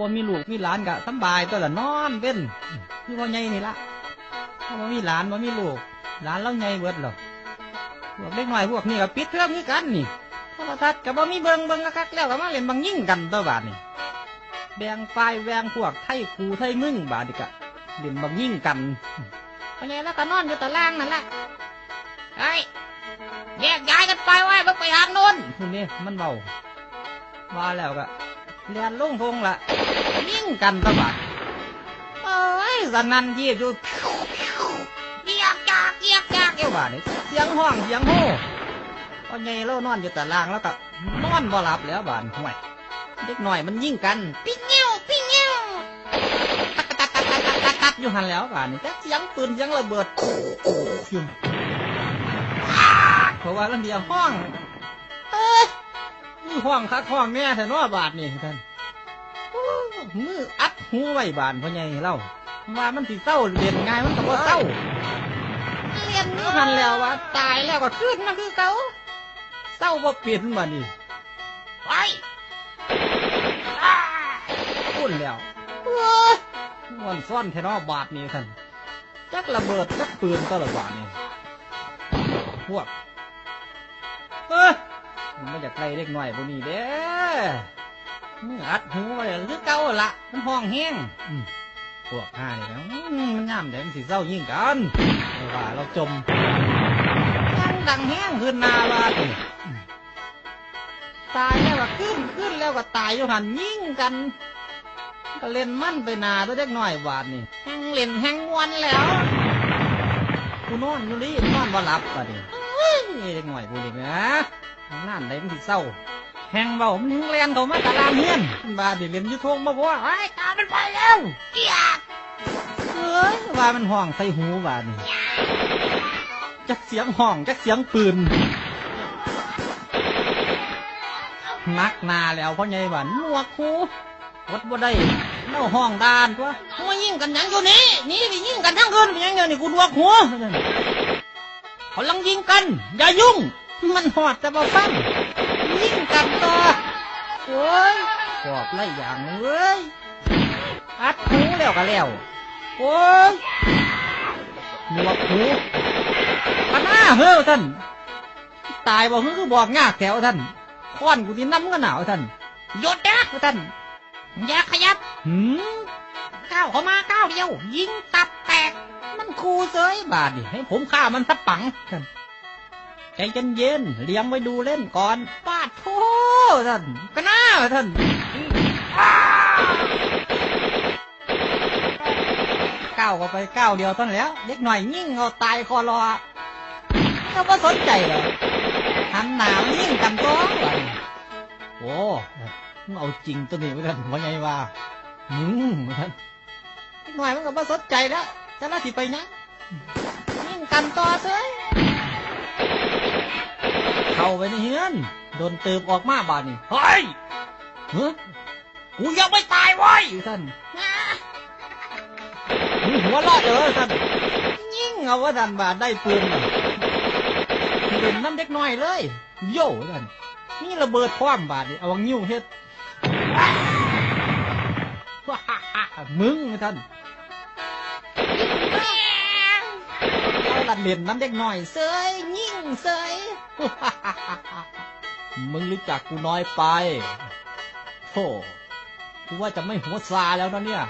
บ่มีลูกมีหลานก็สำบายตัวละนอนเป็นคือพ่อใหญ่นี่ละถ้าบ่มีหลานบ่มีลูก หลานเราใหญ่เบิดหรอกพวกเด็กน้อยพวกนี้ก็ปิดเทอมคือกันนี่โทรทัศน์ก็บ่มีเบิ่งเบิ่งคักๆแล้วก็มาเล่นบังยิ่งกันตัวบาดนี่แบ่งฝ่ายแบ่งพวกไทยครูไทยมึงบาดนี่ก็เล่นบังยิ่งกันพ่อใหญ่แล้วก็นอนอยู่ตารางนั่นแหละเฮ้ยแยกย้ายกันไปไว้เพิ่งไปทางโน้นคุณนี่มันเบาว่าแล้วก็เรียนลงพงละ ยิ่งกันตะบัดเอ้ยสนั่นยีบอยู่เกียกจากเกียกจากเกี่ยวบานี่เสียงห้องเสียงโห่พอไงเรานอนอยู่แต่ล่างแล้วก็นอนบ่หลับแล้วบานห่วยเด็กหน่อยมันยิ่งกัน ปิ้งเงี้ยวปิ้งเงี้ยวตัดตัดตัดตัดตัดตัดอยู่หันแล้วบานนี่แต่เสียงปืนเสียงระเบิดอยู่เพราะว่าลังเดียวห้อง เอ้ยห้องคักห้องแน่แต่นอบาทนี่ท่าน มืออัดหูไว้บานพ่อใหญ่เล่าว่ามันสิเศร้าเรียนง่ายมันก็บ่เศร้าเรียนนี่หันแล้วว่า ตายแล้วก็ขึ้นมาคือเขาเศร้าบ่เปลี่ยนมานี่ไปอ่าพุ่นแล้วเอ้ยมันซ่อนแค่นอบาทนี่ท่านจักระเบิดจักปืนก็ระบาดนี่พวกเอ้ยมันไม่อยากไล่เล็กน้อยพวกนี้เด้ มืออัดหูไว้หรือเก่าละมันห้องแห้งอืมพวกห้านี่นะอืมมันงามแดงสีเศร้ายิ่งกันแต่ว่าเราจมยังดังแห้งขึ้นหนาบาดนี่อืมตายแล้วก็ขึ้นขึ้นแล้วก็ตายอยู่หันยิ่งกัน ก็เล่นมั่นไปหนาตัวเด็กน้อยบาดนี่แห้งเล่นแห้งมวนแล้วกูนอนอยู่นี่นอนบ่หลับอะดิเอ้ยเด็กน้อยกูนี่นะนั่นได้มันสิเศร้า แห้งเบามันแห้งแลนเขามาตะลามเฮียนบาดนี่เล่นอยุทงมาบ่ว่าไอ้ยตามมันไปแล้วเกียกเอ้ยว่ามันห้องใส่หูบาดนี่จักเสียงห้องจักเสียงปืนนักหนาแล้วพ่อใหญ่บ้านหนวกหูวดบ่ได้เน่าห้องดานตัวมายิงกันหยังอยู่นี่นี่ไปยิงกันทั้งคืนไปยังเงี้ยนี่กูดวกหัวเขาลังยิงกัน อย่ายุ่ง มันหอดแต่บ่ฟัง ยิงกันต่อโอ้ยขอบไรอย่างเว้ยอัดหูแล้วก็แล้วโอ้ยหนวกหูปะหน้าเฮ้อท่านตายบ่ฮึคือบอกงากแถวท่านค้อนกูที่น้ำก็หนาวท่านหยุดนะท่านอย่าขยับหืมก้าวเข้ามาก้าวเดียว ยิงตับแตก มันคูเซยบาดดิให้ผมฆ่ามันสักปังท่าน ใจเย็นๆเลี้ยงไว้ดูเล่นก่อนปาดโทท่านก็น่าท่านก้าวก็ไปก้าวเดียวท่านแล้ว เล็กหน่อยยิ่งเอาตายคอรอแล้วก็สนใจเหรอหันหนามนยิ่งกันตัวโอ้มึงเอาจริงตัวนี้ไว้ท่านว่าไงวะมึงท่านเล็กหน่อยมันก็บ่สนใจแล้วจะละสิไปนะยิ่งกันต่อเสย เข้าไปในเฮือนโดนตืบออกมาบาดนี่เฮ้ยเฮ้ยกูยังไม่ตายเว้ยอยู่ท่านมึงหัวเรอดเด้อท่านยิ่งเอาว่าท่านบาดได้ปืนน่ะเล่นน้ำเด็กน้อยเลย โย่ท่านนี่ระเบิดคว้ามบาดนี่เอางิ้วเฮ็ดมึงท่านเอาลัดเล่นน้ำเด็กน้อยเสยยิ่งเสย มึงรู้จักกูน้อยไปโธ่กูว่าจะไม่หัวซาแล้วนะเนี่ย